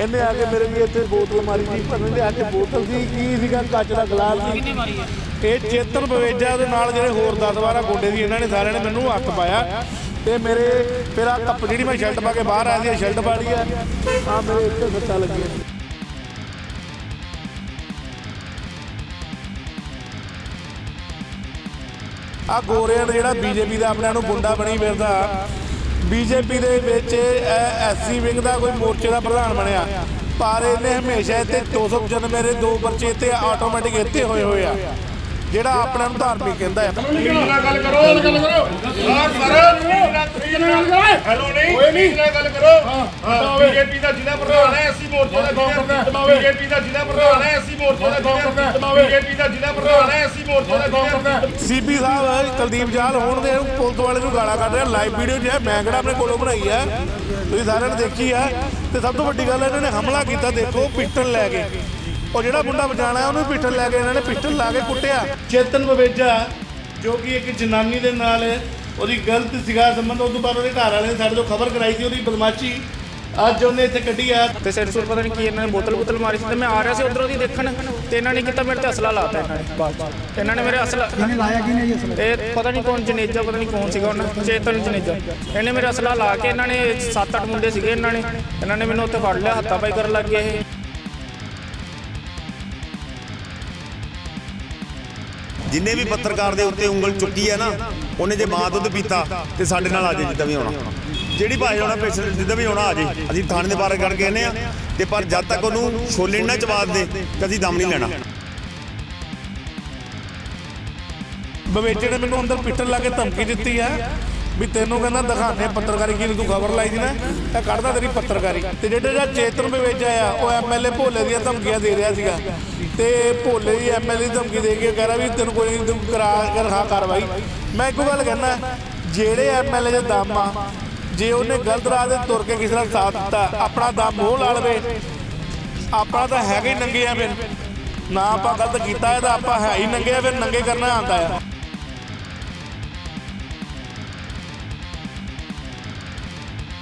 ਇਹਨੇ ਆ ਕੇ ਮੇਰੇ ਵੀ ਇੱਥੇ ਬੋਤਲ ਮਾਰੀ ਸੀ। ਪਰ ਆ ਕੇ ਬੋਤਲ ਸੀ ਕੀ ਸੀਗਾ ਕੱਚ ਦਾ ਗਲਾਸ ਸੀ। ਕਿੰਨੇ ਮਾਰੀ ਹੈ ਇਹ ਚੇਤਨ ਬਵੇਜਾ ਦੇ ਨਾਲ ਜਿਹੜੇ ਹੋਰ 10 12 ਗੁੰਡੇ ਸੀ ਇਹਨਾਂ ਨੇ ਸਾਰਿਆਂ ਨੇ ਮੈਨੂੰ ਹੱਥ ਪਾਇਆ। ਤੇ ਮੇਰੇ ਫਿਰ ਆ ਕੱਪ ਜਿਹੜੀ ਮੈਂ ਸ਼ਰਟ ਪਾ ਕੇ ਬਾਹਰ ਆਇਆ ਸੀ ਸ਼ਰਟ ਪਾ ਲਈ ਆ। ਆ ਮੇਰੇ ਇੱਥੇ ਸੱਟਾਂ ਲੱਗੀਆਂ ਆ ਗੋਰਿਆਂ ਨੇ ਜਿਹੜਾ ਬੀਜੇਪੀ ਦਾ ਆਪਣਿਆਂ ਨੂੰ ਗੁੰਡਾ ਬਣੀ ਫਿਰਦਾ ਬੀਜੇਪੀ ਦੇ ਵਿੱਚ ਐਸਸੀ ਵਿੰਗ ਦਾ ਕੋਈ ਮੋਰਚੇ ਦਾ ਪ੍ਰਧਾਨ ਬਣਿਆ, ਪਰ ਇਹਨੇ ਹਮੇਸ਼ਾ ਇੱਥੇ 295 ਦੇ ਦੋ ਪਰਚੇ ਤੇ ਆਟੋਮੈਟਿਕ ਇੱਥੇ ਹੋਏ ਹੋਏ ਆ। ਜਿਹੜਾ ਆਪਣਿਆਂ ਨੂੰ ਧਾਰਮਿਕ ਕਹਿੰਦਾ ਹੈ। ਗੱਲ ਕਰੋ ਗੱਲ ਕਰੋ। ਹਾਂ ਸਰ ਹੈਲੋ ਨਹੀਂ। ਕੋਈ ਨਹੀਂ। ਨਾਲ ਗੱਲ ਕਰੋ। ਹਾਂ ਬੀਜੇਪੀ ਦਾ ਜ਼ਿਲ੍ਹਾ ਪ੍ਰਧਾਨ ਹੈ ਅਸੀਂ ਮੋਰਚੇ ਦਾ ਬੀਜੇਪੀ ਦਾ ਜ਼ਿਲ੍ਹਾ ਪ੍ਰਧਾਨ ਹੈ ਅਸੀਂ ਮੋਰਚੇ ਦਾ ਜ਼ਿਲ੍ਹਾ ਬੀਜੇਪੀ ਦਾ ਜ਼ਿਲ੍ਹਾ ਪ੍ਰਧਾਨ ਹੈ ਅਸੀਂ ਮੋਰਚੇ ਦਾ ਜ਼ਿਲ੍ਹਾ ਸੀਪੀ ਸਾਹਿਬ ਕੁਲਦੀਪ ਜਾਲ ਹੋਣ ਦੇ ਪੁਲਿਸ ਵਾਲੇ ਨੂੰ ਗਾਲਾਂ ਕੱਢ ਰਿਹਾ ਲਾਈਵ ਵੀਡੀਓ ਜੇ ਮੈਂ ਕਿਹੜਾ ਆਪਣੇ ਕੋਲੋਂ ਬਣਾਈ ਆ ਤੁਸੀਂ ਸਾਰਿਆਂ ਨੇ ਦੇਖੀ ਆ ਤੇ ਸਭ ਤੋਂ ਵੱਡੀ ਗੱਲ ਇਹਨਾਂ ਨੇ ਹਮਲਾ ਕੀਤਾ ਦੇਖੋ ਪਿਸਟਲ ਲੈ ਕੇ। ਉਹ ਜਿਹੜਾ ਮੁੰਡਾ ਬਚਾਣਾ ਉਹਨੂੰ ਪਿਸਟਲ ਲੈ ਕੇ ਇਹਨਾਂ ਨੇ ਪਿਸਟਲ ਲਾ ਕੇ ਕੁੱਟਿਆ। ਚੇਤਨ ਬਵੇਜਾ ਜੋ ਕਿ ਇੱਕ ਜਨਾਨੀ ਦੇ ਨਾਲ ਉਹਦੀ ਗਲਤ ਸੀਗਾ ਸੰਬੰਧ ਉਸ ਤੋਂ ਬਾਅਦ ਉਹਦੇ ਘਰ ਵਾਲੇ ਨੇ ਸਾਡੇ ਤੋਂ ਖਬਰ ਕਰਾਈ ਸੀ ਉਹਦੀ ਬਦਮਾਸ਼ੀ ਅੱਜ ਉਹਨੇ ਇੱਥੇ ਕੱਢੀ ਆ। ਤੇ ਸਿਰ ਸੁਰ ਪਤਾ ਨਹੀਂ ਕੀ ਇਹਨਾਂ ਨੇ ਬੋਤਲ ਬੋਤਲ ਮਾਰੀ ਸੀ ਤੇ ਮੈਂ ਆ ਰਿਹਾ ਸੀ ਉਧਰੋਂ ਦੀ ਦੇਖਣ ਤੇ ਇਹਨਾਂ ਨੇ ਕੀਤਾ ਮੇਰੇ ਤੇ ਅਸਲਾ ਲਾਤਾ ਇਹਨਾਂ ਨੇ। ਬਾਅਦ 'ਚ। ਤੇ ਇਹਨਾਂ ਨੇ ਮੇਰੇ ਅਸਲਾ ਇਹਨੇ ਲਾਇਆ ਕਿਨੇ ਜੀ ਅਸਲ? ਇਹ ਪਤਾ ਨਹੀਂ ਕੌਣ ਜਨੇਜਾ ਪਤਾ ਨਹੀਂ ਕੌਣ ਸੀਗਾ ਉਹਨਾਂ ਚੇਤਨ ਜਨੇਜਾ। ਇਹਨੇ ਮੇਰੇ ਅਸਲਾ ਲਾ ਕੇ ਇਹਨਾਂ ਨੇ 7-8 ਮੁੰਡੇ ਸੀਗੇ ਇਹਨਾਂ ਨੇ। ਇਹਨਾਂ ਨੇ ਮੈਨੂੰ ਉੱਥੇ ਫੜ ਲਿਆ ਹੱਥਾਂ ਪਾਈ ਕਰਨ ਲੱਗ ਗਏ ਇਹ। ਜਿੰਨੇ ਵੀ ਪੱਤਰਕਾਰ ਦੇ ਉੱਤੇ ਉਂਗਲ ਚੁੱਕੀ ਹੈ ਨਾ, ਉਹਨੇ ਜੇ ਮਾਂ ਦੁੱਧ ਪੀਤਾ ਤੇ ਸਾਡੇ ਨਾਲ ਆ ਜੇ ਜਿੱਦਾਂ ਵੀ ਆਉਣਾ। ਜਿਹੜੀ ਭਾਸ਼ਾ ਆਉਣਾ ਪੇਸ਼ੈਂਟ ਜਿੱਦਾਂ ਵੀ ਆਉਣਾ, ਆ ਜੇ। ਅਸੀਂ ਥਾਣੇ ਦੇ ਬਾਹਰ ਕੱਢ ਕੇ ਕਹਿੰਦੇ ਆ ਤੇ ਪਰ ਜਦ ਤੱਕ ਉਹਨੂੰ ਛੋਲੇ ਨਾ ਜਵਾਬ ਦੇ, ਤੇ ਅਸੀਂ ਦਮ ਨਹੀਂ ਲੈਣਾ। ਬਵੇਚੇ ਨੇ ਮੈਨੂੰ ਅੰਦਰ ਪਿੱਟਣ ਲਾ ਕੇ ਧਮਕੀ ਦਿੱਤੀ ਹੈ ਵੀ ਤੈਨੂੰ ਕਹਿੰਦਾ ਦਿਖਾਣੇ ਪੱਤਰਕਾਰੀ ਕੀ ਤੂੰ ਖਬਰ ਲਾਈ ਦੀ ਨਾ, ਇਹ ਕੱਢਦਾ ਤੇਰੀ ਪੱਤਰਕਾਰੀ। ਤੇ ਜਿਹੜਾ ਜਿਹੜਾ ਚੇਤਨ ਵਿੱਚ ਆਇਆ ਉਹ ਐਮਐਲਏ ਭੋਲੇ ਦੀਆਂ ਧਮਕੀਆਂ ਦੇ ਰਿਹਾ ਸੀਗਾ। ਤੇ ਭੋਲੇ ਦੀ ਐਮਐਲਏ ਦੀ ਧਮਕੀ ਦੇ ਕੇ ਕਹਿ ਰਿਹਾ ਵੀ ਤੈਨੂੰ ਕੋਈ ਨਹੀਂ, ਤੂੰ ਕਰਾ ਕੇ ਰਖਾ ਕਾਰਵਾਈ। ਮੈਂ ਇੱਕੋ ਗੱਲ ਕਹਿਣਾ, ਜਿਹੜੇ ਐਮਐਲਏ ਦੇ ਦਮ ਆ, ਜੇ ਉਹਨੇ ਗਲਤ ਰਾਹ ਤੇ ਤੁਰ ਕੇ ਕਿਸੇ ਦਾ ਸਾਥ ਦਿੱਤਾ, ਆਪਣਾ ਦਮ ਉਹ ਲਾ ਲਵੇ। ਆਪਣਾ ਤਾਂ ਹੈਗਾ ਹੀ ਨੰਗੇ ਆ ਫਿਰ ਨਾ ਆਪਾਂ ਗਲਤ ਕੀਤਾ ਹੈ ਤਾਂ ਆਪਾਂ ਹੈ ਹੀ ਨੰਗੇ ਆ ਫਿਰ ਨੰਗੇ ਕਰਨਾ ਆਉਂਦਾ ਆ।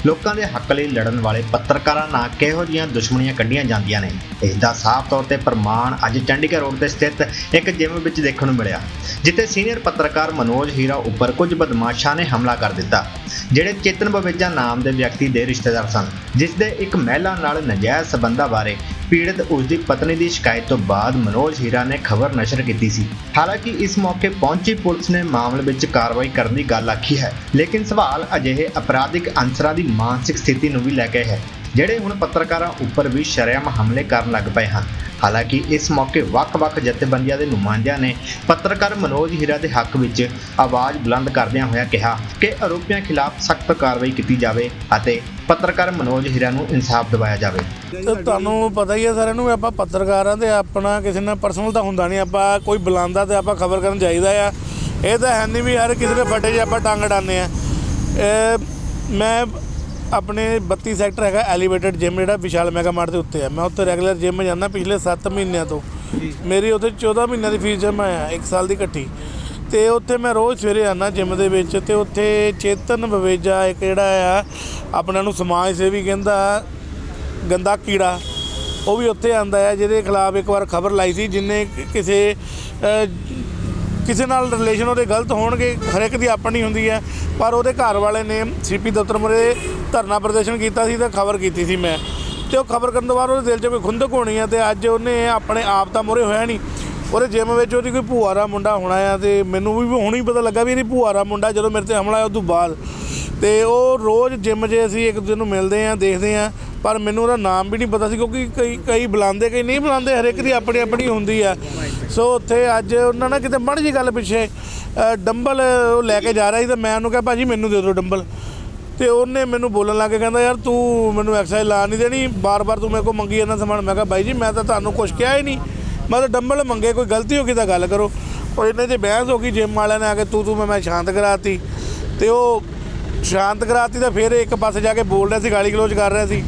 ਲੋਕਾਂ ਦੇ ਹੱਕ ਲਈ ਲੜਨ ਵਾਲੇ ਪੱਤਰਕਾਰਾਂ ਨਾਲ ਕਿਹੋ ਜਿਹੀਆਂ ਦੁਸ਼ਮਣੀਆਂ ਕੱਢੀਆਂ ਜਾਂਦੀਆਂ ਨੇ? ਇਸ ਦਾ ਸਾਫ਼ ਤੌਰ ਤੇ ਪ੍ਰਮਾਣ ਅੱਜ ਚੰਡੀਗੜ੍ਹ ਰੋਡ ਤੇ ਸਥਿਤ ਇੱਕ ਜਿਮ ਵਿੱਚ ਦੇਖਣ ਨੂੰ ਮਿਲਿਆ, ਜਿੱਥੇ ਸੀਨੀਅਰ ਪੱਤਰਕਾਰ ਮਨੋਜ ਹੀਰਾ ਉੱਪਰ ਕੁਝ ਬਦਮਾਸ਼ਾਂ ਨੇ ਹਮਲਾ ਕਰ ਦਿੱਤਾ, ਜਿਹੜੇ ਚੇਤਨ ਬਵੇਜਾ ਨਾਮ ਦੇ ਵਿਅਕਤੀ ਦੇ ਰਿਸ਼ਤੇਦਾਰ ਸਨ, ਜਿਸ ਦੇ ਇੱਕ ਮਹਿਲਾ ਨਾਲ ਨਜਾਇਜ਼ ਸਬੰਧਾਂ ਬਾਰੇ ਪੀੜਤ ਉਸ ਦੀ ਪਤਨੀ ਦੀ ਸ਼ਿਕਾਇਤ ਤੋਂ ਬਾਅਦ ਮਨੋਜ ਹੀਰਾ ਨੇ ਖਬਰ ਨਸ਼ਰ ਕੀਤੀ ਸੀ। ਹਾਲਾਂਕਿ ਇਸ ਮੌਕੇ ਪਹੁੰਚੀ ਪੁਲਿਸ ਨੇ ਮਾਮਲੇ ਵਿੱਚ ਕਾਰਵਾਈ ਕਰਨ ਦੀ ਗੱਲ ਆਖੀ ਹੈ, ਲੇਕਿਨ ਸਵਾਲ ਅਜਿਹੇ ਅਪਰਾਧਿਕ ਅੰਸਰਾਂ ਦੀ ਮਾਨਸਿਕ ਸਥਿਤੀ ਨੂੰ ਵੀ ਲੈ ਕੇ ਹੈ, ਜਿਹੜੇ ਹੁਣ ਪੱਤਰਕਾਰਾਂ ਉੱਪਰ ਵੀ ਸ਼ਰੇਆਮ ਹਮਲੇ ਕਰਨ ਲੱਗ ਪਏ ਹਨ। ਹਾਲਾਂਕਿ ਇਸ ਮੌਕੇ ਵੱਖ-ਵੱਖ ਜਥੇਬੰਦੀਆਂ ਦੇ ਨੁਮਾਇੰਦਿਆਂ ਨੇ ਪੱਤਰਕਾਰ ਮਨੋਜ ਹੀਰਾ ਦੇ ਹੱਕ ਵਿੱਚ ਆਵਾਜ਼ ਬੁਲੰਦ ਕਰਦਿਆਂ ਹੋਇਆ ਕਿਹਾ ਕਿ ਆਰੋਪੀਆਂ ਖਿਲਾਫ ਸਖਤ ਕਾਰਵਾਈ ਕੀਤੀ ਜਾਵੇ ਅਤੇ ਪੱਤਰਕਾਰ ਮਨੋਜ ਹੀਰਾ ਨੂੰ ਇਨਸਾਫ ਦਿਵਾਇਆ ਜਾਵੇ। ਤੇ ਤੁਹਾਨੂੰ ਪਤਾ ਹੀ ਹੈ ਸਾਰਿਆਂ ਨੂੰ ਵੀ ਆਪਾਂ ਪੱਤਰਕਾਰਾਂ ਤੇ ਆਪਣਾ ਕਿਸੇ ਨਾਲ ਪਰਸਨਲ ਤਾਂ ਹੁੰਦਾ ਨਹੀਂ ਆਪਾਂ ਕੋਈ ਬੁਲਾਉਂਦਾ ਤੇ ਆਪਾਂ ਖਬਰ ਕਰਨ ਚਾਹੀਦਾ ਆ। ਇਹ ਤਾਂ ਹੈ ਨਹੀਂ ਵੀ ਹਰ ਕਿਸੇ ਦੇ ਫੱਟੇ 'ਚ ਆਪਾਂ ਟੰਗ ਅਡਾਉਂਦੇ ਆ। ਮੈਂ ਆਪਣੇ 32 ਸੈਕਟਰ ਹੈਗਾ ਐਲੀਵੇਟਡ ਜਿਮ ਜਿਹੜਾ ਵਿਸ਼ਾਲ ਮੈਗਾ ਮਾਰਟ ਦੇ ਉੱਤੇ ਹੈ ਮੈਂ ਉੱਥੇ ਰੈਗੂਲਰ ਜਿਮ ਜਾਂਦਾ ਪਿਛਲੇ 7 ਮਹੀਨਿਆਂ ਤੋਂ। ਮੇਰੀ ਉੱਥੇ 14 ਮਹੀਨਿਆਂ ਦੀ ਫੀਸ ਜਮ੍ਹਾਂ ਆ 1 ਸਾਲ ਦੀ ਇਕੱਠੀ। ਤੇ ਉੱਥੇ ਮੈਂ ਰੋਜ਼ ਸਵੇਰੇ ਆਉਂਦਾ ਜਿਮ ਦੇ ਵਿੱਚ ਤੇ ਉੱਥੇ ਚੇਤਨ ਬਵੇਜਾ ਇੱਕ ਜਿਹੜਾ ਆ ਆਪਣਾ ਨੂੰ ਸਮਾਜ ਸੇਵੀ ਕਹਿੰਦਾ ਗੰਦਾ ਕੀੜਾ, ਉਹ ਵੀ ਉੱਥੇ ਆਂਦਾ ਹੈ, ਜਿਹਦੇ ਖਿਲਾਫ ਇੱਕ ਵਾਰ ਖਬਰ ਲਾਈ ਸੀ, ਜਿੰਨੇ ਕਿਸੇ ਕਿਸੇ ਨਾਲ ਰਿਲੇਸ਼ਨ ਉਹਦੇ ਗਲਤ ਹੋਣਗੇ, ਹਰ ਇੱਕ ਦੀ ਆਪਣੀ ਹੁੰਦੀ ਹੈ, ਪਰ ਉਹਦੇ ਘਰ ਵਾਲੇ ਨੇ ਸੀਪੀ ਦਫ਼ਤਰ ਮੁਰੇ ਧਰਨਾ ਪ੍ਰਦਰਸ਼ਨ ਕੀਤਾ ਸੀ ਤਾਂ ਖਬਰ ਕੀਤੀ ਸੀ ਮੈਂ। ਤੇ ਉਹ ਖਬਰ ਕਰਨ ਤੋਂ ਬਾਅਦ ਉਹਦੇ ਦਿਲ 'ਚ ਕੋਈ ਖੁੰਦਕ ਹੋਣੀ ਆ ਤੇ ਅੱਜ ਉਹਨੇ ਆਪਣੇ ਆਪ ਤਾਂ ਮੁਰੇ ਹੋਇਆ ਨਹੀਂ। ਉਹਦੇ ਜਿਮ ਵਿੱਚ ਉਹਦੀ ਕੋਈ ਭੂਆ ਦਾ ਮੁੰਡਾ ਹੋਣਾ ਆ ਤੇ ਮੈਨੂੰ ਵੀ ਹੁਣ ਹੀ ਪਤਾ ਲੱਗਾ ਵੀ ਇਹਦੀ ਭੂਆ ਦਾ ਮੁੰਡਾ ਜਦੋਂ ਮੇਰੇ ਤੇ ਹਮਲਾ ਆਇਆ ਉਸ ਤੋਂ ਬਾਅਦ। ਤੇ ਉਹ ਰੋਜ਼ ਜਿਮ 'ਚ ਅਸੀਂ ਇੱਕ ਦੂਜੇ ਨੂੰ ਮਿਲਦੇ ਆ ਦੇਖਦੇ ਆ ਪਰ ਮੈਨੂੰ ਉਹਦਾ ਨਾਮ ਵੀ ਨਹੀਂ ਪਤਾ ਸੀ ਕਿਉਂਕਿ ਕਈ ਕਈ ਬੁਲਾਉਂਦੇ, ਕਈ ਨਹੀਂ ਬੁਲਾਉਂਦੇ ਹਰ ਇੱਕ ਦੀ ਆਪਣੀ ਆਪਣੀ ਹੁੰਦੀ ਆ। ਸੋ ਉੱਥੇ ਅੱਜ ਉਹਨਾਂ ਨੇ ਕਿਤੇ ਮੜ ਜੀ ਗੱਲ ਪਿੱਛੇ ਡੰਬਲ ਉਹ ਲੈ ਕੇ ਜਾ ਰਿਹਾ ਸੀ ਤੇ ਮੈਂ ਉਹਨੂੰ ਕਿਹਾ, ਭਾਜੀ, ਮੈਨੂੰ ਦੇ ਦਿਓ ਡੰਬਲ। ਤੇ ਉਹਨੇ ਮੈਨੂੰ ਬੋਲਣ ਲੱਗ ਕੇ ਕਹਿੰਦਾ, ਯਾਰ, ਤੂੰ ਮੈਨੂੰ ਐਕਸਰਸਾਈਜ਼ ਲਾ ਨਹੀਂ ਦੇਣੀ, ਬਾਰ-ਬਾਰ ਤੂੰ ਮੇਰੇ ਕੋਲ ਮੰਗੀ ਜਾਂਦਾ ਸਮਾਨ। ਮੈਂ ਕਿਹਾ ਬਾਈ ਜੀ, ਮੈਂ ਤਾਂ ਤੁਹਾਨੂੰ ਕੁਝ ਕਿਹਾ ਹੀ ਨਹੀਂ। ਮੈਂ ਤਾਂ ਡੰਬਲ ਮੰਗੇ, ਕੋਈ ਗਲਤੀ ਹੋ ਗਈ ਤਾਂ ਗੱਲ ਕਰੋ। ਉਹ ਇਹਨੇ ਜੇ ਬਹਿਸ ਹੋ ਗਈ ਜਿਮ ਵਾਲਿਆਂ ਨੇ ਆ ਕੇ, ਤੂੰ ਤੂੰ, ਮੈਂ ਮੈਂ ਸ਼ਾਂਤ ਕਰਾਤੀ। ਤੇ ਉਹ ਸ਼ਾਂਤ ਕਰਾਤੀ ਤਾਂ ਫਿਰ ਇੱਕ ਪਾਸੇ ਜਾ ਕੇ ਬੋਲ ਰਿਹਾ ਸੀ, ਗਾਲੀ ਗਲੋਚ ਕਰ ਰਿਹਾ ਸੀ।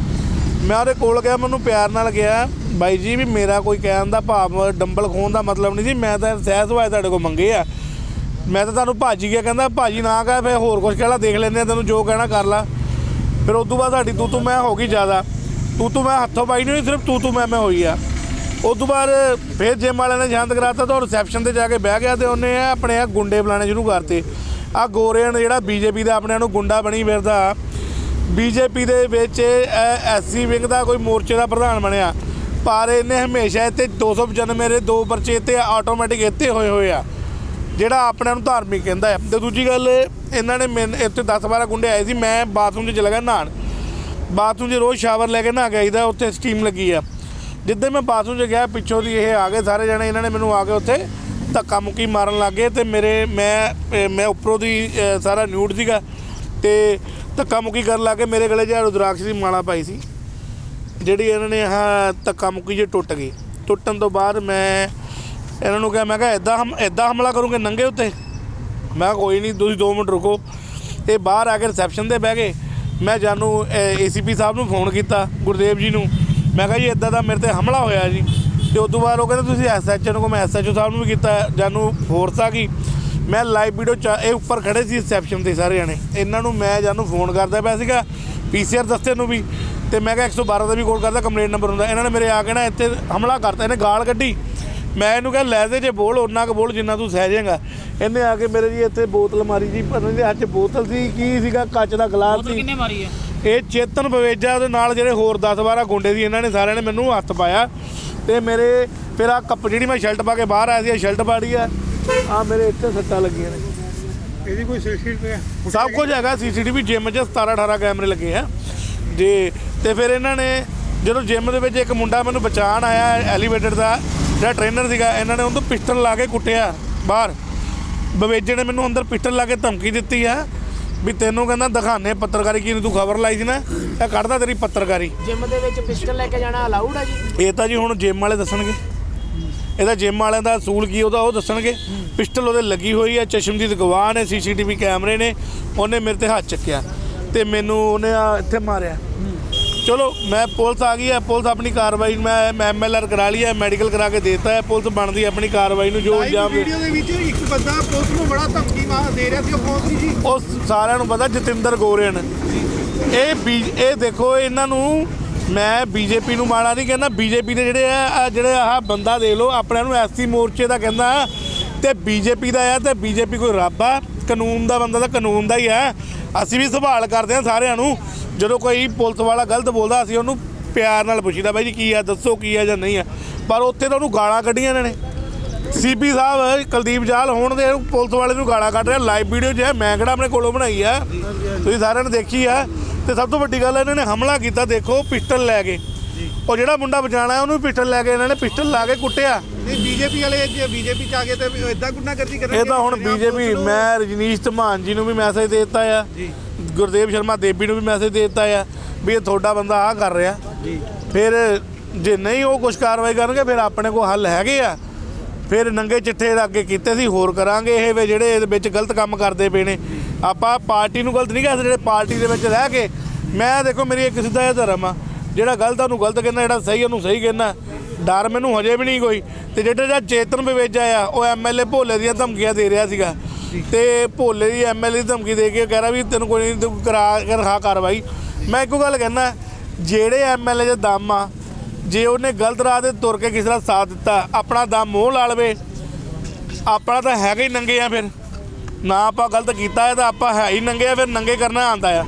ਮੈਂ ਉਹਦੇ ਕੋਲ ਗਿਆ, ਮੈਨੂੰ ਪਿਆਰ ਨਾਲ ਗਿਆ। ਬਾਈ ਜੀ ਵੀ ਮੇਰਾ ਕੋਈ ਕਹਿਣ ਦਾ ਭਾਵ, ਡੰਬਲ ਖੋਣ ਦਾ ਮਤਲਬ ਨਹੀਂ ਸੀ, ਮੈਂ ਤਾਂ ਸਹਿਜ ਸੁਭਾਅ ਤੁਹਾਡੇ ਕੋਲ ਮੰਗੇ ਆ। ਮੈਂ ਤਾਂ ਤੁਹਾਨੂੰ ਭਾਜੀ ਗਿਆ ਕਹਿੰਦਾ, ਭਾਜੀ ਨਾ ਕਹੇ ਫੇ ਹੋਰ ਕੁਝ ਕਹਿਣਾ, ਦੇਖ ਲੈਂਦੇ ਆ, ਤੈਨੂੰ ਜੋ ਕਹਿਣਾ ਕਰ ਲਾ। ਫਿਰ ਉਸ ਤੋਂ ਬਾਅਦ ਸਾਡੀ ਤੂੰ ਤੂੰ ਮੈਂ ਹੋ ਗਈ ਜ਼ਿਆਦਾ। ਤੂੰ ਤੂੰ ਮੈਂ ਹੱਥੋਂ ਪਾਈ ਨਹੀਂ ਸਿਰਫ ਤੂੰ ਤੂੰ ਮੈਂ ਮੈਂ ਹੋਈ ਆ। ਉਸ ਤੋਂ ਬਾਅਦ ਫਿਰ ਜਿਮ ਵਾਲਿਆਂ ਨੇ ਸ਼ਾਂਤ ਕਰਾਤਾ ਤਾਂ ਰਿਸੈਪਸ਼ਨ ਤੇ ਜਾ ਕੇ ਬਹਿ ਗਿਆ ਤੇ ਉਹਨੇ ਆਪਣੇ ਆ ਗੁੰਡੇ ਬੁਲਾਣੇ ਸ਼ੁਰੂ ਕਰਤੇ। ਆ ਗੋਰਿਆਂ ਨੇ ਜਿਹੜਾ ਬੀਜੇਪੀ ਦਾ ਆਪਣੇ ਨੂੰ ਗੁੰਡਾ ਬਣੀ ਫਿਰਦਾ, ਬੀਜੇਪੀ ਦੇ ਵਿੱਚ ਐਸਸੀ ਵਿੰਗ ਦਾ ਕੋਈ ਮੋਰਚੇ ਦਾ ਪ੍ਰਧਾਨ ਬਣਿਆ, ਪਰ ਇਹਨੇ ਹਮੇਸ਼ਾ ਇੱਥੇ 295 ਦੇ ਦੋ ਪਰਚੇ ਇੱਥੇ ਆਟੋਮੈਟਿਕ ਇੱਥੇ ਹੋਏ ਹੋਏ ਆ, ਜਿਹੜਾ ਆਪਣੇ ਨੂੰ ਧਾਰਮਿਕ ਕਹਿੰਦਾ ਹੈ। ਤੇ ਦੂਜੀ ਗੱਲ, ਇਹਨਾਂ ਨੇ ਮੈਨ- ਇੱਥੇ 10 12 ਗੁੰਡੇ ਆਏ ਸੀ, ਮੈਂ ਬਾਥਰੂਮ 'ਚ ਚਲਾ ਗਿਆ ਨਹਾਉਣ। ਬਾਥਰੂਮ 'ਚ ਰੋਜ਼ ਸ਼ਾਵਰ ਲੈ ਕੇ ਨਹਾ ਕੇ ਆਈਦਾ, ਉੱਥੇ ਸਟੀਮ ਲੱਗੀ ਆ। ਜਿੱਦਾਂ ਮੈਂ ਬਾਥਰੂਮ 'ਚ ਗਿਆ, ਪਿੱਛੋਂ ਦੀ ਇਹ ਆ ਗਏ, ਸਾਰੇ ਜਣੇ ਇਹਨਾਂ ਨੇ ਮੈਨੂੰ ਆ ਕੇ ਉੱਥੇ ਧੱਕਾ ਮੁੱਕੀ ਮਾਰਨ ਲੱਗੇ ਤੇ ਮੇਰੇ, ਮੈਂ ਮੈਂ ਉੱਪਰੋਂ ਦੀ ਸਾਰਾ ਨਿਊਡ ਸੀਗਾ ਤੇ ਧੱਕਾ ਮੁੱਕੀ ਕਰਨ ਲੱਗੇ ਮੇਰੇ ਗਲੇ 'ਚ ਰੁਦਰਾਕਸ਼ ਦੀ ਮਾਲਾ ਪਾਈ ਸੀ। ਜਿਹੜੀ ਇਹਨਾਂ ਨੇ ਆਹ ਧੱਕਾ ਮੁੱਕੀ ਜੇ ਟੁੱਟ ਗਈ ਟੁੱਟਣ ਤੋਂ ਬਾਅਦ ਮੈਂ ਇਹਨਾਂ ਨੂੰ ਕਿਹਾ, ਮੈਂ ਕਿਹਾ ਇਦਾਂ ਹਮ ਇਦਾਂ ਹਮਲਾ ਕਰੂੰਗੇ ਨੰਗੇ ਉੱਤੇ? ਮੈਂ ਕਿਹਾ, ਕੋਈ ਨਹੀਂ, ਤੁਸੀਂ 2 ਮਿੰਟ ਰੁਕੋ। ਇਹ ਬਾਹਰ ਆ ਕੇ ਰਿਸੈਪਸ਼ਨ ਤੇ ਬਹਿ ਗਏ। ਮੈਂ ਜਾਨੂੰ ਏਸੀਪੀ ਸਾਹਿਬ ਨੂੰ ਫੋਨ ਕੀਤਾ, ਗੁਰਦੇਵ ਜੀ ਨੂੰ। ਮੈਂ ਕਿਹਾ, ਜੀ ਇਦਾਂ ਦਾ ਮੇਰੇ ਤੇ ਹਮਲਾ ਹੋਇਆ ਜੀ। ਤੇ ਉਸ ਤੋਂ ਬਾਅਦ ਉਹ ਕਹਿੰਦੇ ਤੁਸੀਂ ਐਸਐਚਓ ਨੂੰ ਕੋ ਮੈਂ ਐਸਐਚਓ ਸਾਹਿਬ ਨੂੰ ਵੀ ਕੀਤਾ ਜਾਨੂੰ ਫੋਰਸ ਆ ਗਈ ਮੈਂ ਲਾਈਵ ਵੀਡੀਓ ਚ ਇਹ ਉੱਪਰ ਖੜੇ ਸੀ ਰਿਸੈਪਸ਼ਨ ਤੇ ਸਾਰੇ ਜਣੇ। ਇਹਨਾਂ ਨੂੰ ਮੈਂ ਜਾਨੂੰ ਫੋਨ ਕਰਦਾ ਪਿਆ ਸੀਗਾ ਪੀਸੀਆਰ ਦਸਤੇ ਨੂੰ ਵੀ ਤੇ ਮੈਂ ਕਿਹਾ 112 ਦਾ ਵੀ ਕਾਲ ਕਰਦਾ ਕੰਪਲੇਂਟ ਨੰਬਰ ਹੁੰਦਾ। ਇਹਨਾਂ ਨੇ ਮੇਰੇ ਆ ਕੇ ਨਾ ਇੱਥੇ ਹਮਲਾ ਕਰਤਾ ਇਹਨੇ ਗਾਲ ਕੱਢੀ। ਮੈਂ ਇਹਨੂੰ ਕਿਹਾ ਲੈ ਦੇ ਜੇ ਬੋਲ ਉਹਨਾਂ ਕੁ ਬੋਲ ਜਿੰਨਾ ਤੂੰ ਸਹਿ ਜਾਏਗਾ ਇਹਨੇ ਆ ਕੇ ਮੇਰੇ ਜੀ ਇੱਥੇ ਬੋਤਲ ਮਾਰੀ ਜੀ ਪਤਾ ਨਹੀਂ ਹੱਥ ਬੋਤਲ ਸੀ ਕੀ ਸੀਗਾ ਕੱਚ ਦਾ ਗਲਾਸ ਸੀ। ਕਿੰਨੇ ਮਾਰੀ ਹੈ ਇਹ ਚੇਤਨ ਬਵੇਜਾ ਉਹਦੇ ਨਾਲ ਜਿਹੜੇ ਹੋਰ 10 12 ਗੁੰਡੇ ਸੀ ਇਹਨਾਂ ਨੇ ਸਾਰਿਆਂ ਨੇ ਮੈਨੂੰ ਹੱਥ ਪਾਇਆ। ਤੇ ਮੇਰੇ ਫਿਰ ਆ ਕੱਪ ਜਿਹੜੀ ਮੈਂ ਸ਼ਰਟ ਪਾ ਕੇ ਬਾਹਰ ਆਇਆ ਸੀ ਇਹ ਸ਼ਰਟ ਪਾੜੀ ਆ। ਆ ਮੇਰੇ ਇੱਥੇ ਸੱਟਾਂ ਲੱਗੀਆਂ ਨੇ। ਇਹਦੀ ਕੋਈ ਸੀਸੀਟੀਵੀ ਸਭ ਕੁਝ ਹੈਗਾ ਸੀਸੀਟੀਵੀ ਜਿਮ 'ਚ 17 18 ਕੈਮਰੇ ਲੱਗੇ ਆ। ਜੀ ਤੇ ਫਿਰ ਇਹਨਾਂ ਨੇ ਜਦੋਂ ਜਿਮ ਦੇ ਵਿੱਚ ਇੱਕ ਮੁੰਡਾ ਮੈਨੂੰ ਬਚਾਉਣ ਆਇਆ ਐਲੀਵੇਟਰ ਦਾ ਜਿਹੜਾ ਟ੍ਰੇਨਰ ਸੀਗਾ ਇਹਨਾਂ ਨੇ ਉਹਨੂੰ ਪਿਸਟਲ ਲਾ ਕੇ ਕੁੱਟਿਆ ਬਾਹਰ। ਬਵੇਜੇ ਨੇ ਮੈਨੂੰ ਅੰਦਰ ਪਿਸਟਲ ਲਾ ਕੇ ਧਮਕੀ ਦਿੱਤੀ ਆ। ਵੀ ਤੈਨੂੰ ਕਹਿੰਦਾ ਦਿਖਾਣੇ ਪੱਤਰਕਾਰੀ ਕੀ ਤੂੰ ਖਬਰ ਲਾਈ ਸੀ ਨਾ ਇਹ ਕੱਢਦਾ ਤੇਰੀ ਪੱਤਰਕਾਰੀ। ਜਿਮ ਦੇ ਵਿੱਚ ਪਿਸਟਲ ਲੈ ਕੇ ਜਾਣਾ ਅਲਾਉਡ ਹੈ ਜੀ? ਇਹ ਤਾਂ ਜੀ ਹੁਣ ਜਿਮ ਵਾਲੇ ਦੱਸਣਗੇ। ਇਹਦਾ ਜਿਮ ਵਾਲਿਆਂ ਦਾ ਅਸੂਲ ਕੀ ਉਹਦਾ ਉਹ ਦੱਸਣਗੇ। ਪਿਸਟਲ ਉਹਦੇ ਲੱਗੀ ਹੋਈ ਹੈ ਚਸ਼ਮਦੀਦ ਗਵਾਹ ਨੇ ਸੀਸੀਟੀਵੀ ਕੈਮਰੇ ਨੇ ਉਹਨੇ ਮੇਰੇ ਤੇ ਹੱਥ ਚੱਕਿਆ ਤੇ ਮੈਨੂੰ ਉਹਨੇ ਆ ਇੱਥੇ ਮਾਰਿਆ। ਚਲੋ ਮੈਂ ਪੁਲਿਸ ਆ ਗਈ ਹੈ ਪੁਲਿਸ ਆਪਣੀ ਕਾਰਵਾਈ ਮੈਂ ਐਮਐਲਆਰ ਕਰਾ ਲਈ ਹੈ ਮੈਡੀਕਲ ਕਰਾ ਕੇ ਦੇਤਾ ਹੈ ਪੁਲਿਸ ਬਣਦੀ ਹੈ ਆਪਣੀ ਕਾਰਵਾਈ ਨੂੰ ਜੋ ਇਲਜ਼ਾਮ ਵੀਡੀਓ ਦੇ ਵਿੱਚ ਇੱਕ ਬੰਦਾ ਪੁਲਿਸ ਨੂੰ ਬੜਾ ਧਮਕੀ ਮਾਰ ਦੇ ਰਿਹਾ ਸੀ ਉਹ ਕੌਣ ਸੀ ਜੀ? ਉਹ ਸਾਰਿਆਂ ਨੂੰ ਪਤਾ ਜਤਿੰਦਰ ਗੋਰੇਨ ਇਹ ਬੀ ਇਹ ਦੇਖੋ ਇਹਨਾਂ ਨੂੰ ਮੈਂ ਬੀਜੇਪੀ ਨੂੰ ਮਾੜਾ ਨਹੀਂ ਕਹਿੰਦਾ ਬੀਜੇਪੀ ਦੇ ਜਿਹੜੇ ਆ ਜਿਹੜੇ ਆਹ ਬੰਦਾ ਦੇਖ ਲਓ ਆਪਣਿਆਂ ਨੂੰ ਐਸਸੀ ਮੋਰਚੇ ਦਾ ਕਹਿੰਦਾ ਤੇ ਬੀਜੇਪੀ ਦਾ ਆ ਤੇ ਬੀਜੇਪੀ ਕੋਈ ਰੱਬ ਆ ਕਾਨੂੰਨ ਦਾ ਬੰਦਾ ਤਾਂ ਕਾਨੂੰਨ ਦਾ ਹੀ ਆ। ਅਸੀਂ ਵੀ ਸੰਭਾਲ ਕਰਦੇ ਆ ਸਾਰਿਆਂ ਨੂੰ। ਜਦੋਂ ਕੋਈ ਪੁਲਿਸ ਵਾਲਾ ਗਲਤ ਬੋਲਦਾ ਅਸੀਂ ਉਹਨੂੰ ਪਿਆਰ ਨਾਲ ਪੁੱਛੀਦਾ ਬਾਈ ਜੀ ਕੀ ਆ? ਦੱਸੋ ਕੀ ਆ ਜਾਂ ਨਹੀਂ ਆ? ਪਰ ਉੱਥੇ ਤਾਂ ਉਹਨੂੰ ਗਾਲਾਂ ਕੱਢੀਆਂ ਇਹਨਾਂ ਨੇ। ਸੀਪੀ ਸਾਹਿਬ ਕੁਲਦੀਪ ਜਾਲ ਹੋਣ ਦੇ ਪੁਲਿਸ ਵਾਲੇ ਨੂੰ ਗਾਲਾਂ ਕੱਢ ਰਿਹਾ। ਲਾਈਵ ਵੀਡੀਓ ਜੇ ਮੈਂ ਕਿਹੜਾ ਆਪਣੇ ਕੋਲੋਂ ਬਣਾਈ ਆ? ਤੁਸੀਂ ਸਾਰਿਆਂ ਨੇ ਦੇਖੀ ਆ। ਤੇ ਸਭ ਤੋਂ ਵੱਡੀ ਗੱਲ ਇਹਨਾਂ ਨੇ ਹਮਲਾ ਕੀਤਾ ਦੇਖੋ ਪਿਸਟਲ ਲੈ ਕੇ। ਉਹ ਜਿਹੜਾ ਮੁੰਡਾ ਬਚਾਣਾ ਉਹਨੂੰ ਪਿਸਟਲ ਲੈ ਕੇ ਇਹਨਾਂ ਨੇ ਪਿਸਟਲ ਲਾ ਕੇ ਕੁੱਟਿਆ। ਨਹੀਂ ਬੀਜੇਪੀ ਵਾਲੇ ਜੇ ਬੀਜੇਪੀ ਚ ਆ ਗਏ ਤੇ ਇਦਾਂ ਗੁੰਡਾਗਰਦੀ ਕਰਨਗੇ? ਇਹ ਤਾਂ ਹੁਣ ਬੀਜੇਪੀ ਮੈਂ ਰਜਨੀਸ਼ ਧਮਾਨ ਜੀ ਨੂੰ ਵੀ ਮੈਸੇਜ ਦੇ ਦਿੱਤਾ ਆ। ਗੁਰਦੇਵ ਸ਼ਰਮਾ ਦੇਬੀ ਨੂੰ ਵੀ ਮੈਸੇਜ ਦੇ ਦਿੱਤਾ ਆ ਵੀ ਇਹ ਤੁਹਾਡਾ ਬੰਦਾ ਆ ਕਰ ਰਿਹਾ। ਫਿਰ ਜੇ ਨਹੀਂ ਉਹ ਕੁਝ ਕਾਰਵਾਈ ਕਰਨਗੇ ਫਿਰ ਆਪਣੇ ਕੋਲ ਹੱਲ ਹੈਗੇ ਆ। ਫਿਰ ਨੰਗੇ ਚਿੱਠੇ ਦਾ ਅੱਗੇ ਕੀਤੇ ਸੀ ਹੋਰ ਕਰਾਂਗੇ ਇਹ ਵੀ ਜਿਹੜੇ ਇਹਦੇ ਵਿੱਚ ਗਲਤ ਕੰਮ ਕਰਦੇ ਪਏ ਨੇ। ਆਪਾਂ ਪਾਰਟੀ ਨੂੰ ਗਲਤ ਨਹੀਂ ਕਹਿੰਦੇ ਜਿਹੜੇ ਪਾਰਟੀ ਦੇ ਵਿੱਚ ਰਹਿ ਕੇ ਮੈਂ ਦੇਖੋ ਮੇਰੀ ਇੱਕ ਸਿੱਧਾ ਇਹ ਧਰਮ ਆ। ਜਿਹੜਾ ਗਲਤ ਉਹਨੂੰ ਗਲਤ ਕਹਿੰਦਾ ਜਿਹੜਾ ਸਹੀ ਉਹਨੂੰ ਸਹੀ ਕਹਿੰਦਾ। ਡਰ ਮੈਨੂੰ ਹਜੇ ਵੀ ਨਹੀਂ ਕੋਈ। ਤੇ ਜਿਹੜਾ ਜਿਹੜਾ ਚੇਤਨ ਵਿਵੇਜਾ ਆ ਉਹ ਐਮਐਲਏ ਭੋਲੇ ਦੀਆਂ ਧਮਕੀਆਂ ਦੇ ਰਿਹਾ ਸੀਗਾ। ਤੇ ਭੋਲੇ ਦੀ ਐਮਐਲਏ ਦੀ ਧਮਕੀ ਦੇ ਕੇ ਕਹਿ ਰਿਹਾ ਵੀ ਤੈਨੂੰ ਕੋਈ ਨਹੀਂ, ਤੂੰ ਕਰਾ ਕੇ ਰਖਾ ਕਾਰਵਾਈ। ਮੈਂ ਇੱਕੋ ਗੱਲ ਕਹਿੰਦਾ, ਜਿਹੜੇ ਐਮਐਲਏ ਦੇ ਦਮ ਆ, ਜੇ ਉਹਨੇ ਗਲਤ ਰਾਹ ਤੇ ਤੁਰ ਕੇ ਕਿਸੇ ਦਾ ਸਾਥ ਦਿੱਤਾ, ਆਪਣਾ ਦਮ ਮੋਹ ਲਾ ਲਵੇ। ਆਪਣਾ ਤਾਂ ਹੈਗਾ ਹੀ ਨੰਗੇ ਆ ਫਿਰ। ਨਾ ਆਪਾਂ ਗਲਤ ਕੀਤਾ ਹੈ ਤਾਂ ਆਪਾਂ ਹੈ ਹੀ ਨੰਗੇ ਆ, ਫਿਰ ਨੰਗੇ ਕਰਨਾ ਆਂਦਾ ਆ।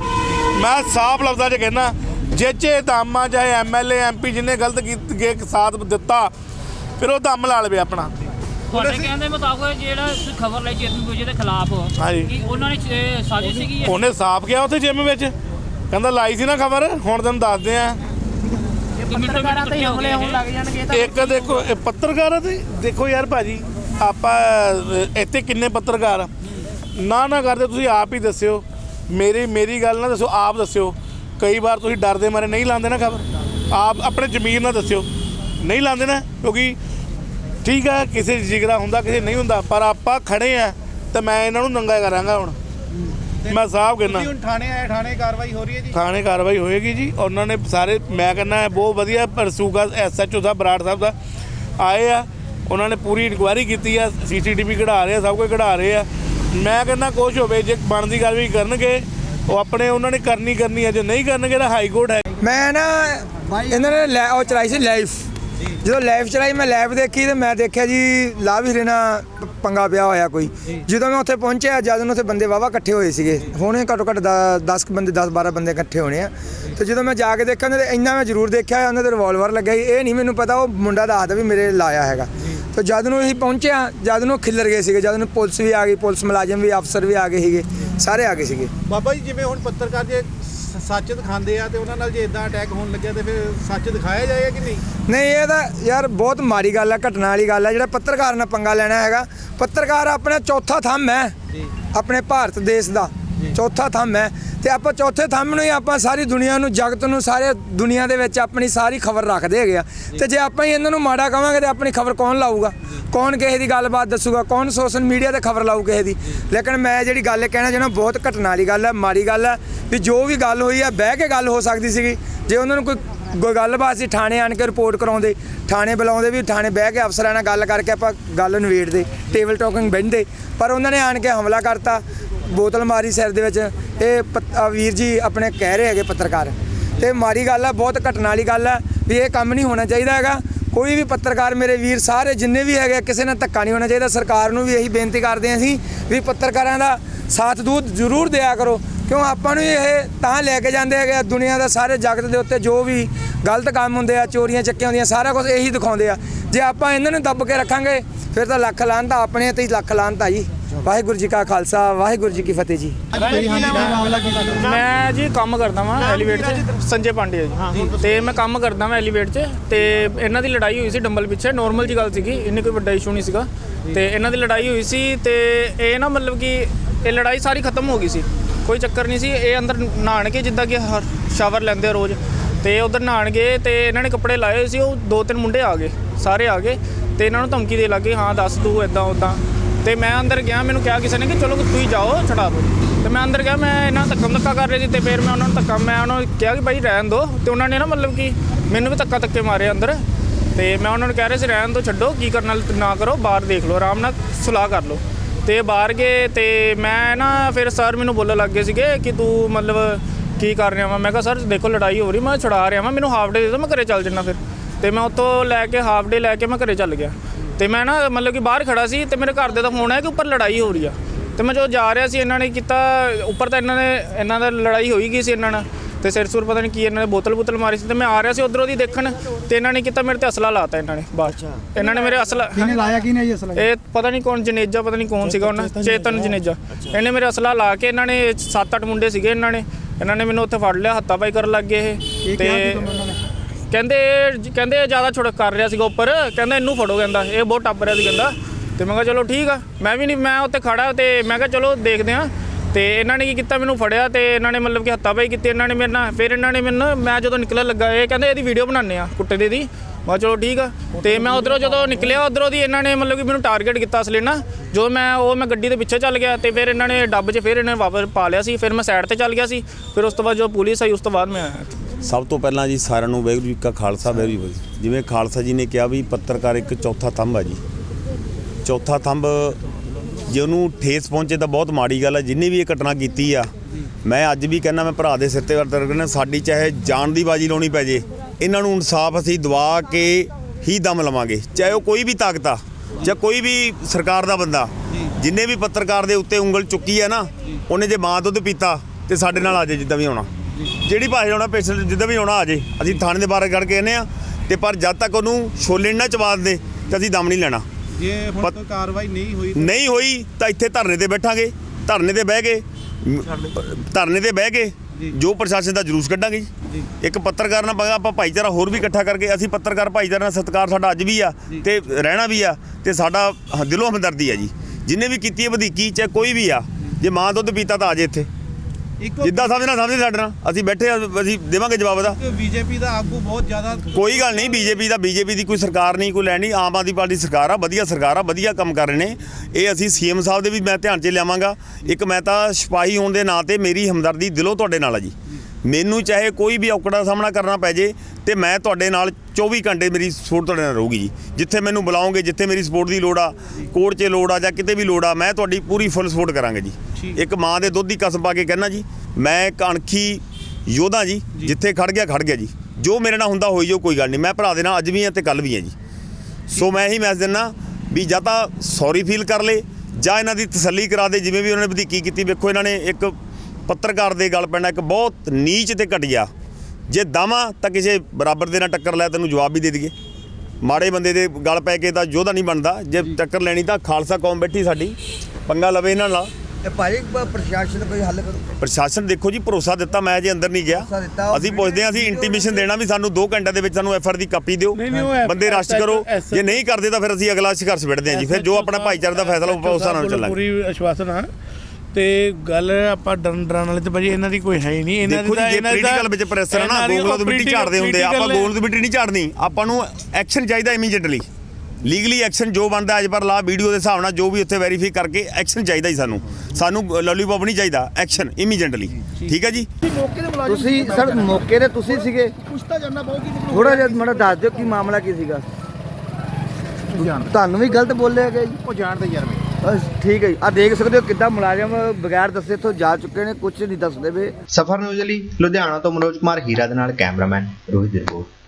ਮੈਂ ਸਾਫ਼ ਲਫ਼ਜ਼ਾਂ 'ਚ ਕਹਿਣਾ ਜੇਚੇ ਦਮ ਆ, ਚਾਹੇ ਐਮਐਲਏ ਐਮਪੀ ਜਿਹਨੇ ਗਲਤ ਕੀਤੇ ਸਾਥ ਦਿੱਤਾ, ਫਿਰ ਉਹ ਦਮ ਲਾ ਲਵੇ ਆਪਣਾ। ਤੁਹਾਡੇ ਕਹਿਣ ਦੇ ਮੁਤਾਬਕ ਜਿਹੜਾ ਖਬਰ ਲਈ ਚੇਤਨ ਗੁਜੇ ਦੇ ਖਿਲਾਫ ਹਾਂਜੀ। ਕਿ ਉਹਨਾਂ ਨੇ ਚ- ਸਾਜ਼ਿਸ਼ ਸੀਗੀ ਇਹ? ਉਹਨੇ ਸਾਫ਼ ਕਿਹਾ ਉੱਥੇ ਜਿਮ ਵਿੱਚ। ਕਹਿੰਦਾ ਲਾਈ ਸੀ ਨਾ ਖਬਰ ਹੁਣ ਤੈਨੂੰ ਦੱਸਦੇ ਆ। ਕਿ ਮਿੰਟੋ ਮਿੰਟ ਤੇ ਹਮਲੇ ਹੋਣ ਲੱਗ ਜਾਣਗੇ ਇੱਕ ਦੇਖੋ ਇਹ ਪੱਤਰਕਾਰਾਂ ਤੇ ਦੇਖੋ ਯਾਰ ਭਾਜੀ ਆਪਾਂ ਅਹ, ਇੱਥੇ ਕਿੰਨੇ ਪੱਤਰਕਾਰ ਆ। ਨਾ ਨਾ ਕਰਦੇ ਤੁਸੀਂ ਆਪ ਹੀ ਦੱਸਿਓ। ਮੇਰੀ ਮੇਰੀ ਗੱਲ ਨਾ ਦੱਸੋ ਆਪ ਦੱਸਿਓ। ਕਈ ਵਾਰ ਤੁਸੀਂ ਡਰਦੇ ਮਾਰੇ ਨਹੀਂ ਲਾਉਂਦੇ ਨਾ ਖਬਰ। ਆਪ ਆਪਣੇ ਜ਼ਮੀਰ ਨਾਲ ਦੱਸਿਓ। ਨਹੀਂ ਲਾਉਂਦੇ ਨਾ ਕਿਉਂਕਿ ਠੀਕ ਆ ਕਿਸੇ ਦੀ ਜਿਗਰਾ ਹੁੰਦਾ ਕਿਸੇ ਨਹੀਂ ਹੁੰਦਾ ਪਰ ਆਪਾਂ ਖੜੇ ਆ ਤੇ ਮੈਂ ਇਹਨਾਂ ਨੂੰ ਨੰਗਾ ਕਰਾਂਗਾ ਹੁਣ। ਮੈਂ ਸਾਫ਼ ਕਹਿਣਾ ਹੁਣ ਥਾਣੇ ਆਏ ਥਾਣੇ ਕਾਰਵਾਈ ਹੋ ਰਹੀ ਹੈ ਜੀ? ਥਾਣੇ ਕਾਰਵਾਈ ਹੋਏਗੀ ਜੀ ਉਹਨਾਂ ਨੇ ਸਾਰੇ ਮੈਂ ਕਹਿੰਦਾ ਬਹੁਤ ਵਧੀਆ ਪਰਸੂਗਾ ਐਸਐਚਓ ਸਾਹਿਬ ਬਰਾੜ ਸਾਹਿਬ ਦਾ। ਆਏ ਆ ਉਹਨਾਂ ਨੇ ਪੂਰੀ ਇਨਕੁਆਇਰੀ ਕੀਤੀ ਆ ਸੀਸੀਟੀਵੀ ਕਢਾ ਰਹੇ ਆ ਸਭ ਕੁਝ ਕਢਾ ਰਹੇ ਆ। ਮੈਂ ਕਹਿੰਦਾ ਕੁਛ ਹੋਵੇ ਜੇ ਬਣਦੀ ਗੱਲ ਵੀ ਕਰਨਗੇ ਉਹ ਆਪਣੇ ਉਹਨਾਂ ਨੇ ਕਰਨੀ ਕਰਨੀ ਹੈ ਜੇ ਨਹੀਂ ਕਰਨਗੇ ਤਾਂ ਹਾਈ ਕੋਰਟ ਹੈ। ਮੈਂ ਨਾ ਇਹਨਾਂ ਨੇ ਲੈ ਉਹ ਚਲਾਈ ਸੀ ਲਾਈਫ। ਜਦੋਂ ਲਾਈਫ ਚਲਾਈ ਮੈਂ ਲਾਈਫ ਦੇਖੀ ਤੇ ਮੈਂ ਦੇਖਿਆ ਜੀ ਲਾਭ ਹੀਰੇ ਨਾਲ ਪ- ਪੰਗਾ ਪਿਆ ਹੋਇਆ ਕੋਈ। ਜਦੋਂ ਮੈਂ ਉੱਥੇ ਪਹੁੰਚਿਆ ਜਦ ਨੂੰ ਉੱਥੇ ਬੰਦੇ ਵਾਵਾ ਇਕੱਠੇ ਹੋਏ ਸੀਗੇ। ਹੋਣੇ ਘੱਟੋ ਘੱਟ 10 ਬੰਦੇ 10 12 ਬੰਦੇ ਇਕੱਠੇ ਹੋਣੇ ਆ। ਤੇ ਜਦੋਂ ਮੈਂ ਜਾ ਕੇ ਦੇਖਿਆ ਉਹਨਾਂ ਦੇ ਇੰਨਾ ਮੈਂ ਜ਼ਰੂਰ ਦੇਖਿਆ ਉਹਨਾਂ ਦੇ ਰਿਵਾਲਵਰ ਲੱਗਿਆ ਸੀ। ਇਹ ਨਹੀਂ ਮੈਨੂੰ ਪਤਾ ਉਹ ਮੁੰਡਾ ਦੱਸਦਾ ਵੀ ਮੇਰੇ ਲਾਇਆ ਹੈਗਾ। ਤੇ ਜਦ ਨੂੰ ਅਸੀਂ ਪਹੁੰਚਿਆ ਜਦ ਨੂੰ ਖਿੱਲਰ ਗਏ ਸੀਗੇ ਜਦ ਨੂੰ ਪੁਲਿਸ ਵੀ ਆ ਗਈ ਪੁਲਿਸ ਮੁਲਾਜ਼ਮ ਵੀ ਅਫਸਰ ਵੀ ਆ ਗਏ ਸੀਗੇ ਸਾਰੇ ਆ ਗਏ ਸੀਗੇ। ਬਾਬਾ ਜੀ ਜਿਵੇਂ ਹੁਣ ਪੱਤਰਕਾਰ ਜੇ ਸੱਚ ਦਿਖਾਉਂਦੇ ਆ ਤੇ ਉਹਨਾਂ ਨਾਲ ਜੇ ਇਦਾਂ ਅਟੈਕ ਹੋਣ ਲੱਗਿਆ ਤੇ ਫਿਰ ਸੱਚ ਦਿਖਾਇਆ ਜਾਏਗਾ ਕਿ ਨਹੀਂ? ਨਹੀਂ ਇਹ ਤਾਂ ਯਾਰ ਬਹੁਤ ਮਾੜੀ ਗੱਲ ਹੈ ਘਟਨਾ ਵਾਲੀ ਗੱਲ ਹੈ ਜਿਹੜਾ ਪੱਤਰਕਾਰ ਨਾਲ ਪੰਗਾ ਲੈਣਾ ਹੈਗਾ ਪੱਤਰਕਾਰ ਆਪਣਾ ਚੌਥਾ ਥੰਮ ਹੈ ਆਪਣੇ ਭਾਰਤ ਦੇਸ਼ ਦਾ। ਚੌਥਾ ਥੰਮ ਹੈ। ਤੇ ਆਪਾਂ ਚੌਥੇ ਥੰਮ ਨੂੰ ਹੀ ਆਪਾਂ ਸਾਰੀ ਦੁਨੀਆ ਨੂੰ ਜਗਤ ਨੂੰ ਸਾਰੇ ਦੁਨੀਆ ਦੇ ਵਿੱਚ ਆਪਣੀ ਸਾਰੀ ਖਬਰ ਰੱਖਦੇ ਹੈਗੇ ਆ। ਤੇ ਜੇ ਆਪਾਂ ਹੀ ਇਹਨਾਂ ਨੂੰ ਮਾੜਾ ਕਵਾਂਗੇ ਤੇ ਆਪਣੀ ਖਬਰ ਕੌਣ ਲਾਊਗਾ? ਕੌਣ ਕਿਸੇ ਦੀ ਗੱਲਬਾਤ ਦੱਸੂਗਾ? ਕੌਣ ਸੋਸ਼ਲ ਮੀਡੀਆ ਤੇ ਖਬਰ ਲਾਊ ਕਿਸੇ ਦੀ? ਲੇਕਿਨ ਮੈਂ ਜਿਹੜੀ ਗੱਲ ਕਹਿਣਾ ਚਾਹੁੰਦਾ ਬਹੁਤ ਘਟਨਾ ਵਾਲੀ ਗੱਲ ਹੈ ਮਾੜੀ ਗੱਲ ਹੈ ਵੀ ਜੋ ਵੀ ਗੱਲ ਹੋਈ ਹੈ ਬਹਿ ਕੇ ਗੱਲ ਹੋ ਸਕਦੀ ਸੀਗੀ। ਜੇ ਉਹਨਾਂ ਨੂੰ ਕੋਈ ਕੋਈ ਗੱਲਬਾਤ ਸੀ ਥਾਣੇ ਆਣ ਕੇ ਰਿਪੋਰਟ ਕਰਾਉਂਦੇ, ਥਾਣੇ ਬੁਲਾਉਂਦੇ ਵੀ ਥਾਣੇ ਬਹਿ ਕੇ ਅਫਸਰਾਂ ਨਾਲ ਗੱਲ ਕਰਕੇ ਆਪਾਂ ਗੱਲ ਨਿਬੇੜਦੇ ਟੇਬਲ ਟਾਕਿੰਗ ਬਹਿੰਦੇ, ਪਰ ਉਹਨਾਂ ਨੇ ਆਣ ਕੇ ਹਮਲਾ ਕਰਤਾ, ਬੋਤਲ ਮਾਰੀ ਸਿਰ ਦੇ ਵਿੱਚ, ਇਹ ਪਤ- ਵੀਰ ਜੀ ਆਪਣੇ ਕਹਿ ਰਹੇ ਹੈਗੇ ਪੱਤਰਕਾਰ, ਤੇ ਮਾੜੀ ਗੱਲ ਆ, ਬਹੁਤ ਘਟਨਾ ਵਾਲੀ ਗੱਲ ਆ, ਵੀ ਇਹ ਕੰਮ ਨਹੀਂ ਹੋਣਾ ਚਾਹੀਦਾ ਹੈਗਾ, ਕੋਈ ਵੀ ਪੱਤਰਕਾਰ ਮੇਰੇ ਵੀਰ ਸਾਰੇ ਜਿੰਨੇ ਵੀ ਹੈਗੇ, ਕਿਸੇ ਨਾਲ ਧੱਕਾ ਨਹੀਂ ਹੋਣਾ ਚਾਹੀਦਾ, ਸਰਕਾਰ ਨੂੰ ਵੀ ਇਹੀ ਬੇਨਤੀ ਕਰਦੇ ਹਾਂ ਅਸੀਂ, ਵੀ ਪੱਤਰਕਾਰਾਂ ਦਾ ਸਾਥ ਦੂਤ ਜ਼ਰੂਰ ਦਿਆ ਕਰੋ ਕਿਉਂ ਆਪਾਂ ਨੂੰ ਇਹ ਤਾਂ ਲੈ ਕੇ ਜਾਂਦੇ ਹੈਗੇ ਆ, ਦੁਨੀਆ ਦਾ ਸਾਰੇ ਜਗਤ ਦੇ ਉੱਤੇ ਜੋ ਵੀ ਗਲਤ ਕੰਮ ਹੁੰਦੇ ਆ ਚੋਰੀਆਂ ਚੱਕੀਆਂ ਹੁੰਦੀਆਂ ਸਾਰਾ ਕੁਝ ਇਹੀ ਦਿਖਾਉਂਦੇ ਆ। ਜੇ ਆਪਾਂ ਇਹਨਾਂ ਨੂੰ ਦੱਬ ਕੇ ਰੱਖਾਂਗੇ ਫਿਰ ਤਾਂ ਲੱਖ ਲਾਹਨਤ ਆਪਣੇ ਤੇ ਹੀ ਲੱਖ ਆ ਜੀ। ਵਾਹਿਗੁਰੂ ਜੀ ਕਾ ਖਾਲਸਾ ਵਾਹਿਗੁਰੂ ਜੀ ਕੀ ਫਤਿਹ ਜੀ। ਮੈਂ ਜੀ ਕੰਮ ਕਰਦਾ ਵਾਂ ਐਲੀਵੇਟ 'ਚ ਸੰਜੇ ਪਾਂਡੇ ਜੀ। ਤੇ ਮੈਂ ਕੰਮ ਕਰਦਾ ਵਾਂ ਐਲੀਵੇਟ 'ਚ ਤੇ ਇਹਨਾਂ ਦੀ ਲੜਾਈ ਹੋਈ ਸੀ ਡੰਬਲ ਪਿੱਛੇ ਨਾਰਮਲ ਜੀ ਗੱਲ ਸੀਗੀ ਇੰਨੀ ਕੋਈ ਵੱਡਾ ਇਸ਼ੂ ਨਹੀਂ ਸੀਗਾ। ਤੇ ਇਹਨਾਂ ਦੀ ਲੜਾਈ ਹੋਈ ਸੀ ਤੇ ਇਹ ਨਾ ਮਤਲਬ ਕਿ ਇਹ ਲੜਾਈ ਸਾਰੀ ਖਤਮ ਹੋ ਗਈ ਸੀ। ਕੋਈ ਚੱਕਰ ਨਹੀਂ ਸੀ। ਇਹ ਅੰਦਰ ਨਹਾਣ ਕੇ ਜਿੱਦਾਂ ਕਿ ਸ਼ਾਵਰ ਲੈਂਦੇ ਆ ਰੋਜ਼। ਤੇ ਉਧਰ ਨਹਾਣ ਗਏ ਤੇ ਇਹਨਾਂ ਨੇ ਕੱਪੜੇ ਲਾਏ ਸੀ, ਉਹ ਦੋ ਤਿੰਨ ਮੁੰਡੇ ਆ ਗਏ, ਸਾਰੇ ਆ ਗਏ। ਤੇ ਇਹਨਾਂ ਨੂੰ ਧਮਕੀ ਦੇ ਲੱਗੇ ਹਾਂ, ਦੱਸ ਤੂੰ ਇਦਾਂ ਉਦਾਂ ਤੇ ਮੈਂ ਅੰਦਰ ਗਿਆ, ਮੈਨੂੰ ਕਿਹਾ ਕਿਸੇ ਨੇ ਕਿ ਚਲੋ ਤੁਸੀਂ ਜਾਓ, ਛਡਾ ਦਿਓ। ਤੇ ਮੈਂ ਅੰਦਰ ਗਿਆ, ਮੈਂ ਇਹਨਾਂ ਨੂੰ ਧੱਕਾ ਧੱਕਾ ਕਰ ਰਹੀ ਸੀ ਤੇ ਫਿਰ ਮੈਂ ਉਹਨਾਂ ਨੂੰ ਧੱਕਾ, ਮੈਂ ਉਹਨਾਂ ਨੂੰ ਕਿਹਾ ਕਿ ਭਾਈ ਰਹਿਣ ਦਿਓ ਤੇ ਉਹਨਾਂ ਨੇ ਨਾ ਮਤਲਬ ਕਿ ਮੈਨੂੰ ਵੀ ਧੱਕਾ ਧੱਕੇ ਮਾਰੇ ਅੰਦਰ। ਤੇ ਮੈਂ ਉਹਨਾਂ ਨੂੰ ਕਹਿ ਰਿਹਾ ਸੀ, ਰਹਿਣ ਦਿਓ ਛੱਡੋ, ਕੀ ਕਰਨਾ, ਨਾ ਕਰੋ, ਬਾਹਰ ਦੇਖ ਲਓ, ਆਰਾਮ ਨਾਲ ਸੁਲਾਹ ਕਰ ਲਓ। ਤੇ ਬਾਹਰ ਗਏ ਤੇ ਮੈਂ ਨਾ ਫਿਰ ਸਰ ਮੈਨੂੰ ਬੋਲਣ ਲੱਗ ਗਏ ਸੀਗੇ ਕਿ ਤੂੰ ਮਤਲਬ ਕੀ ਕਰ ਰਿਹਾ ਵਾ? ਮੈਂ ਕਿਹਾ, ਸਰ, ਦੇਖੋ, ਲੜਾਈ ਹੋ ਰਹੀ, ਮੈਂ ਛੁਡਾ ਰਿਹਾ ਵਾਂ, ਮੈਨੂੰ ਹਾਫ ਡੇ ਦੇ ਦਿਓ, ਮੈਂ ਘਰੇ ਚੱਲ ਜੰਨਾ ਫਿਰ। ਤੇ ਮੈਂ ਉੱਥੋਂ ਲੈ ਕੇ ਹਾਫ ਡੇ ਲੈ ਕੇ ਮੈਂ ਘਰੇ ਚੱਲ ਗਿਆ। ਤੇ ਮੈਂ ਨਾ ਮਤਲਬ ਕਿ ਬਾਹਰ ਖੜਾ ਸੀ ਤੇ ਮੇਰੇ ਘਰ ਦੇ ਦਾ ਫੋਨ ਆਇਆ ਕਿ ਉੱਪਰ ਲੜਾਈ ਹੋ ਰਹੀ ਆ। ਤੇ ਮੈਂ ਜੋ ਜਾ ਰਿਹਾ ਸੀ, ਇਹਨਾਂ ਨੇ ਕੀਤਾ, ਉੱਪਰ ਤਾਂ ਇਹਨਾਂ ਨੇ, ਇਹਨਾਂ ਦਾ ਲੜਾਈ ਹੋਈ ਗਈ ਸੀ ਇਹਨਾਂ ਨਾਲ। ਤੇ ਸਿਰ ਸੁਰ ਪਤਾ ਨਹੀਂ ਕੀ ਇਹਨਾਂ ਨੇ ਬੋਤਲ ਬੋਤਲ ਮਾਰੀ ਸੀ ਤੇ ਮੈਂ ਆ ਰਿਹਾ ਸੀ ਉਧਰੋਂ ਦੀ ਦੇਖਣ ਤੇ ਇਹਨਾਂ ਨੇ ਕੀਤਾ ਮੇਰੇ ਤੇ ਅਸਲਾ ਲਾਤਾ ਇਹਨਾਂ ਨੇ ਬਾਅਦ। ਇਹਨਾਂ ਨੇ ਮੇਰੇ ਅਸਲਾ ਕਿਹਨੇ ਲਾਇਆ ਕਿਹਨੇ ਜੀ ਅਸਲਾ ਇਹ ਪਤਾ ਨਹੀਂ ਕੌਣ ਜਨੇਜਾ ਪਤਾ ਨਹੀਂ ਕੌਣ ਸੀਗਾ ਉਹਨਾਂ ਚੇਤਨ ਜਨੇਜਾ। ਇਹਨੇ ਮੇਰੇ ਅਸਲਾ ਲਾ ਕੇ ਇਹਨਾਂ ਨੇ 7-8 ਮੁੰਡੇ ਸੀਗੇ ਇਹਨਾਂ ਨੇ ਇਹਨਾਂ ਨੇ ਮੈਨੂੰ ਉੱਥੇ ਫੜ ਲਿਆ ਹੱਥਾਪਾਈ ਕਰਨ ਲੱਗ ਗਏ ਇਹ। ਤੇ ਕਹਿੰਦੇ ਕਹਿੰਦੇ ਇਹ ਜ਼ਿਆਦਾ ਛੁੜਕ ਕਰ ਰਿਹਾ ਸੀਗਾ ਉੱਪਰ ਕਹਿੰਦਾ ਇਹਨੂੰ ਫੜੋ ਕਹਿੰਦਾ ਇਹ ਬਹੁਤ ਟੱਪ ਰਿਹਾ ਸੀ ਕਹਿੰਦਾ। ਤੇ ਮੈਂ ਕਿਹਾ ਚਲੋ ਠੀਕ ਆ ਮੈਂ ਵੀ ਨਹੀਂ ਮੈਂ ਉੱਥੇ ਖੜਾ ਤੇ ਮੈਂ ਕਿਹਾ ਚਲੋ ਦੇਖਦੇ ਆ ਤੇ ਇਹਨਾਂ ਨੇ ਕੀ ਕੀਤਾ, ਮੈਨੂੰ ਫੜਿਆ ਤੇ ਇਹਨਾਂ ਨੇ ਮਤਲਬ ਕਿ ਹੱਥਾਪਾਈ ਕੀਤੀ ਇਹਨਾਂ ਨੇ ਮੇਰੇ ਨਾਲ। ਫਿਰ ਇਹਨਾਂ ਨੇ ਮੈਨੂੰ, ਮੈਂ ਜਦੋਂ ਨਿਕਲਣ ਲੱਗਾ, ਇਹ ਕਹਿੰਦੇ ਇਹਦੀ ਵੀਡੀਓ ਬਣਾਉਂਦੇ ਆ ਕੁੱਟੇ ਦੇ ਦੀ ਮੈਂ ਕਿਹਾ ਚਲੋ ਠੀਕ ਆ। ਤੇ ਮੈਂ ਉਧਰੋਂ ਜਦੋਂ ਨਿਕਲਿਆ, ਉਧਰੋਂ ਦੀ ਇਹਨਾਂ ਨੇ ਮਤਲਬ ਕਿ ਮੈਨੂੰ ਟਾਰਗੇਟ ਕੀਤਾ ਅਸਲੇ ਨਾ। ਜੋ ਮੈਂ, ਉਹ ਮੈਂ ਗੱਡੀ ਦੇ ਪਿੱਛੇ ਚੱਲ ਗਿਆ ਤੇ ਫਿਰ ਇਹਨਾਂ ਨੇ ਡੱਬ 'ਚ ਫਿਰ ਇਹਨਾਂ ਨੇ ਵਾਪਸ ਪਾ ਲਿਆ ਸੀ। ਫਿਰ ਮੈਂ ਸਾਈਡ ਤੇ ਚੱਲ ਗਿਆ ਸੀ। ਫਿਰ ਉਸ ਤੋਂ ਬਾਅਦ ਜੋ ਪੁਲਿਸ ਆਈ, ਉਸ ਤੋਂ ਬਾਅਦ ਮੈਂ ਆਇਆ। ਸਭ ਤੋਂ ਪਹਿਲਾਂ ਜੀ ਸਾਰਿਆਂ ਨੂੰ ਵਾਹਿਗੁਰੂ ਜੀ ਕਾ ਖਾਲਸਾ, ਵਾਹਿਗੁਰੂ ਜੀ ਜਿਵੇਂ ਖਾਲਸਾ ਜੀ ਨੇ ਕਿਹਾ ਵੀ ਪੱਤਰਕਾਰ ਇੱਕ ਚੌਥਾ ਥੰਬ ਆ ਜੀ। ਚੌਥਾ ਥੰਬ ਜੇ ਉਹਨੂੰ ਠੇਸ ਪਹੁੰਚੇ ਤਾਂ ਬਹੁਤ ਮਾੜੀ ਗੱਲ ਹੈ ਜਿੰਨੇ ਵੀ ਇਹ ਘਟਨਾ ਕੀਤੀ ਆ, ਮੈਂ ਅੱਜ ਵੀ ਕਹਿੰਦਾ, ਮੈਂ ਭਰਾ ਦੇ ਸਿਰ ਤੇ ਵਰਤ ਕਰਨਾ ਸਾਡੀ ਚਾਹੇ ਜਾਨ ਦੀ ਬਾਜੀ ਲਾਉਣੀ ਪੈ ਜੇ, ਇਹਨਾਂ ਨੂੰ ਇਨਸਾਫ ਅਸੀਂ ਦਵਾ ਕੇ ਹੀ ਦਮ ਲਵਾਂਗੇ, ਚਾਹੇ ਉਹ ਕੋਈ ਵੀ ਤਾਕਤ ਆ, ਜਾਂ ਕੋਈ ਵੀ ਸਰਕਾਰ ਦਾ ਬੰਦਾ, ਜਿੰਨੇ ਵੀ ਪੱਤਰਕਾਰ ਦੇ ਉੱਤੇ ਉਂਗਲ ਚੁੱਕੀ ਹੈ ਨਾ, ਉਹਨੇ ਜੇ ਮਾਂ ਦੁੱਧ ਪੀਤਾ ਤੇ ਸਾਡੇ ਨਾਲ ਆ ਜਾਏ ਜਿੱਦਾਂ ਵੀ ਆਉਣਾ। ਜਿਹੜੀ ਭਾਸ਼ਾ ਆਉਣਾ ਪੇਸ਼ੈਂਟ ਜਿੱਦਾਂ ਵੀ ਆਉਣਾ, ਆ ਜੇ, ਅਸੀਂ ਥਾਣੇ ਦੇ ਬਾਹਰ ਕੱਢ ਕੇ ਕਹਿੰਦੇ ਆ, ਤੇ ਪਰ ਜਦ ਤੱਕ ਉਹਨੂੰ ਛੋਲੇ ਨਾ ਚਵਾ ਦੇ ਤੇ ਅਸੀਂ ਦਮ ਨਹੀਂ ਲੈਣਾ। ਜੇ ਹੁਣ ਪਤ- ਕੋਈ ਕਾਰਵਾਈ ਨਹੀਂ ਹੋਈ ਨਹੀਂ ਹੋਈ ਤਾਂ ਇੱਥੇ ਧਰਨੇ ਤੇ ਬੈਠਾਂਗੇ ਧਰਨੇ ਤੇ ਬਹਿ ਮ- ਧਰਨੇ ਤੇ ਬਹਿ ਕੇ ਜੋ। ਪ੍ਰਸ਼ਾਸਨ ਦਾ ਜਲੂਸ ਕੱਢਾਂਗੇ ਜੀ। ਇੱਕ ਪੱਤਰਕਾਰ ਨਾਲ ਪਾ- ਆਪਾਂ ਭਾਈਚਾਰਾ ਹੋਰ ਵੀ ਇਕੱਠਾ ਕਰਕੇ ਅਸੀਂ ਪੱਤਰਕਾਰ ਭਾਈਚਾਰਾ ਨਾਲ ਸਤਿਕਾਰ ਸਾਡਾ ਅੱਜ ਵੀ ਆ ਤੇ ਰਹਿਣਾ ਵੀ ਆ ਤੇ ਸਾਡਾ ਦਿਲੋਂ ਹਮਦਰਦੀ ਆ ਜੀ। ਜਿੰਨੇ ਵੀ ਕੀਤੀ ਹੈ ਵਧੀਕੀ ਚਾਹੇ ਕੋਈ ਵੀ ਆ ਜੇ ਮਾਂ ਦੁੱਧ ਪੀਤਾ ਤਾਂ ਆ ਜੇ ਇੱਥੇ। ਜਿੱਦਾਂ ਸਮਝਣਾ ਸਮਝੇ ਸਾਡੇ ਨਾਲ। ਅਸੀਂ ਬੈਠੇ ਆ ਅਸੀਂ ਦੇਵਾਂਗੇ ਜਵਾਬ ਦਾ ਬੀਜੇਪੀ ਦਾ ਆਗੂ ਬਹੁਤ ਜ਼ਿਆਦਾ ਕੋਈ ਗੱਲ ਨਹੀਂ ਬੀਜੇਪੀ ਦਾ ਬੀਜੇਪੀ ਦੀ ਕੋਈ ਸਰਕਾਰ ਨਹੀਂ ਕੋਈ ਲੈਣੀ ਆਮ ਆਦਮੀ ਪਾਰਟੀ ਸਰਕਾਰ ਆ ਵਧੀਆ ਸਰਕਾਰ ਆ ਵਧੀਆ ਕੰਮ ਕਰ ਰਹੇ ਨੇ। ਇਹ ਅਸੀਂ ਸੀਐਮ ਸਾਹਿਬ ਦੇ ਵੀ ਮੈਂ ਧਿਆਨ 'ਚ ਲਿਆਵਾਂਗਾ। ਇੱਕ ਮੈਂ ਤਾਂ ਸਿਪਾਹੀ ਹੋਣ ਦੇ ਨਾਂ ਤੇ ਮੇਰੀ ਹਮਦਰਦੀ ਦਿਲੋਂ ਤੁਹਾਡੇ ਨਾਲ ਆ ਜੀ। ਮੈਨੂੰ ਚਾਹੇ ਕੋਈ ਵੀ ਔਕੜਾ ਸਾਹਮਣਾ ਕਰਨਾ ਪੈ ਜੇ ਤੇ ਮੈਂ ਤੁਹਾਡੇ ਨਾਲ 24 ਘੰਟੇ ਮੇਰੀ ਸਪੋਰਟ ਤੁਹਾਡੇ ਨਾਲ ਰਹੂਗੀ ਜੀ। ਜਿੱਥੇ ਮੈਨੂੰ ਬੁਲਾਓਗੇ ਜਿੱਥੇ ਮੇਰੀ ਸਪੋਰਟ ਦੀ ਲੋੜ ਆ ਕੋਰਟ 'ਚ ਲੋੜ ਆ ਜਾਂ ਕਿਤੇ ਵੀ ਲੋੜ ਆ ਮੈਂ ਤੁਹਾਡੀ ਪੂਰੀ ਫੁੱਲ ਸਪੋਰਟ ਕਰਾਂਗੇ ਜੀ। ਇੱਕ ਮਾਂ ਦੇ ਦੁੱਧ ਦੀ ਕਸਮ ਪਾ ਕੇ ਕਹਿਣਾ ਜੀ ਮੈਂ ਇੱਕ ਅਣਖੀ ਯੋਧਾ ਜੀ ਜਿੱਥੇ ਖੜ ਗਿਆ ਖੜ ਗਿਆ ਜੀ। ਜੋ ਮੇਰੇ ਨਾਲ ਹੁੰਦਾ ਹੋਈ ਜੋ ਕੋਈ ਗੱਲ ਨਹੀਂ ਮੈਂ ਭਰਾ ਦੇ ਨਾਲ ਅੱਜ ਵੀ ਹਾਂ ਤੇ ਕੱਲ ਵੀ ਹਾਂ ਜੀ। ਸੋ ਮੈਂ ਇਹੀ ਮੈਸੇਜ ਦਿੰਦਾ ਵੀ ਜਾਂ ਤਾਂ ਸੌਰੀ ਫੀਲ ਕਰ ਲੇ ਜਾਂ ਇਹਨਾਂ ਦੀ ਤਸੱਲੀ ਕਰਾ ਦੇ ਜਿਵੇਂ ਵੀ ਉਹਨਾਂ ਨੇ ਵਧੀਕੀ ਕੀਤੀ ਵੇਖੋ ਇਹਨਾਂ ਨੇ ਇੱਕ ਪੱਤਰਕਾਰ ਦੇ ਗੱਲ ਪੈਣਾ ਇੱਕ ਬਹੁਤ ਨੀਚ ਤੇ ਘਟੀਆ ਜੇ ਦਾਵਾ ਤਾਂ ਕਿਸੇ ਬਰਾਬਰ ਦੇ ਨਾਲ ਟੱਕਰ ਲੈ ਤੈਨੂੰ ਜਵਾਬ ਵੀ ਦੇ ਦਈਏ। ਮਾੜੇ ਬੰਦੇ ਦੇ ਗੱਲ ਪੈ ਕੇ ਤਾਂ ਯੋਧਾ ਨਹੀਂ ਬਣਦਾ। ਜੇ ਟੱਕਰ ਲੈਣੀ ਤਾਂ ਖਾਲਸਾ ਕੌਮ ਬੈਠੀ ਸਾਡੀ। ਪੰਗਾ ਲਵੇ ਇਹਨਾਂ ਨਾਲ। ਤੇ ਭਾਜੀ ਪ੍ਰਸ਼ਾਸਨ ਕੋਈ ਹੱਲ ਕਰੋ। ਪ੍ਰਸ਼ਾਸਨ ਦੇਖੋ ਜੀ ਭਰੋਸਾ ਦਿੱਤਾ ਮੈਂ ਜੇ ਅੰਦਰ ਨਹੀਂ ਗਿਆ। ਅਸੀਂ ਪੁੱਛਦੇ ਹਾਂ ਅਸੀਂ ਇੰਟੀਮੇਸ਼ਨ ਦੇਣਾ ਵੀ ਸਾਨੂੰ 2 ਘੰਟੇ ਦੇ ਵਿੱਚ ਸਾਨੂੰ ਐਫਆਰ ਦੀ ਕਾਪੀ ਦਿਓ। ਬੰਦੇ ਰਸ਼ਟ ਕਰੋ। ਜੇ ਨਹੀਂ ਕਰਦੇ ਤਾਂ ਫਿਰ ਅਸੀਂ ਅਗਲਾ ਸੰਘਰਸ਼ ਵਿੜਦੇ ਹਾਂ ਜੀ। ਫਿਰ ਜੋ ਆਪਣਾ ਭਾਈਚਾਰੇ ਦਾ ਫੈਸਲਾ ਉਸ ਨਾਲ ਚੱਲਾਂਗੇ। ਪੂਰੀ ਵਿਸ਼ਵਾਸਨ ਆ ਤੇ ਗੱਲ ਆਪਾਂ ਡਰਨ ਡਰਨ ਵਾਲੇ ਤੇ ਭਾਜੀ ਇਹਨਾਂ ਦੀ ਕੋਈ ਹੈ ਹੀ ਨਹੀਂ। ਇਹਨਾਂ ਦੇਖੋ ਜੀ ਜੇ ਇਹਨਾਂ ਦੀ ਤਾਂ- ਪੋਲੀਟੀਕਲ ਵਿੱਚ ਪ੍ਰੈਸ਼ਰ ਹੈ ਨਾ ਇਹਨਾਂ ਦੀ ਗੋਗਲਾਂ ਤੋਂ ਮਿੱਟੀ political- ਝਾੜਦੇ ਹੁੰਦੇ ਆ ਆਪਾਂ political ਗੋਲ ਤੋਂ ਮਿੱਟੀ ਨਹੀਂ ਝਾੜਨੀ ਆਪਾਂ ਨੂੰ ਐਕਸ਼ਨ ਚਾਹੀਦਾ ਇਮੀਡੀਏਟਲੀ ਲੀਗਲੀ ਐਕਸ਼ਨ ਜੋ ਬਣਦਾ ਅੱਜ ਪਰ ਲਾ ਵੀਡੀਓ ਦੇ ਹਿਸਾਬ ਨਾਲ ਜੋ ਵੀ ਉੱਥੇ ਵੈਰੀਫਾਈ ਕਰਕੇ ਐਕਸ਼ਨ ਚਾਹੀਦਾ ਹੀ ਸਾਨੂੰ। ਸਾਨੂੰ ਲੋਲੀਪੌਪ ਨਹੀਂ ਚਾਹੀਦਾ ਐਕਸ਼ਨ ਇਮੀਡੀਏਟਲੀ ਠੀਕ ਹੈ ਜੀ? ਤੁਸੀਂ ਸਰ ਮੌਕੇ ਤੇ ਤੁਸੀਂ ਸੀਗੇ। ਪੁੱਛਤਾ ਜਾਨਣਾ ਬਹੁਤ ਥੋੜਾ ਜਿਹਾ ਮੜਾ ਦੱਸ ਦਿਓ ਕੀ ਮਾਮਲਾ ਕੀ ਸੀਗਾ। ਤੁਹਾਨੂੰ ਵੀ ਗਲਤ ਬੋਲਿਆ ਗਿਆ ਜੀ? ਉਹ ਜਾਣਦੇ ਯਾਰ ਮੈਂ ਬਸ ਠੀਕ ਹੈ ਜੀ। ਆ ਦੇਖ ਸਕਦੇ ਹੋ ਕਿੱਦਾਂ ਮੁਲਾਜ਼ਮ ਬਗੈਰ ਦੱਸੇ ਇੱਥੋਂ ਜਾ ਚੁੱਕੇ ਨੇ ਕੁਝ ਨਹੀਂ ਦੱਸਦੇ ਵੇ ਸਫਰ ਨਿਊਜ਼ ਲਈ ਲੁਧਿਆਣਾ ਤੋਂ ਮਨੋਜ ਕੁਮਾਰ, ਹੀਰਾ ਦੇ ਨਾਲ ਕੈਮਰਾਮੈਨ ਰੋਹਿਤ ਰਿਪੋਰਟ।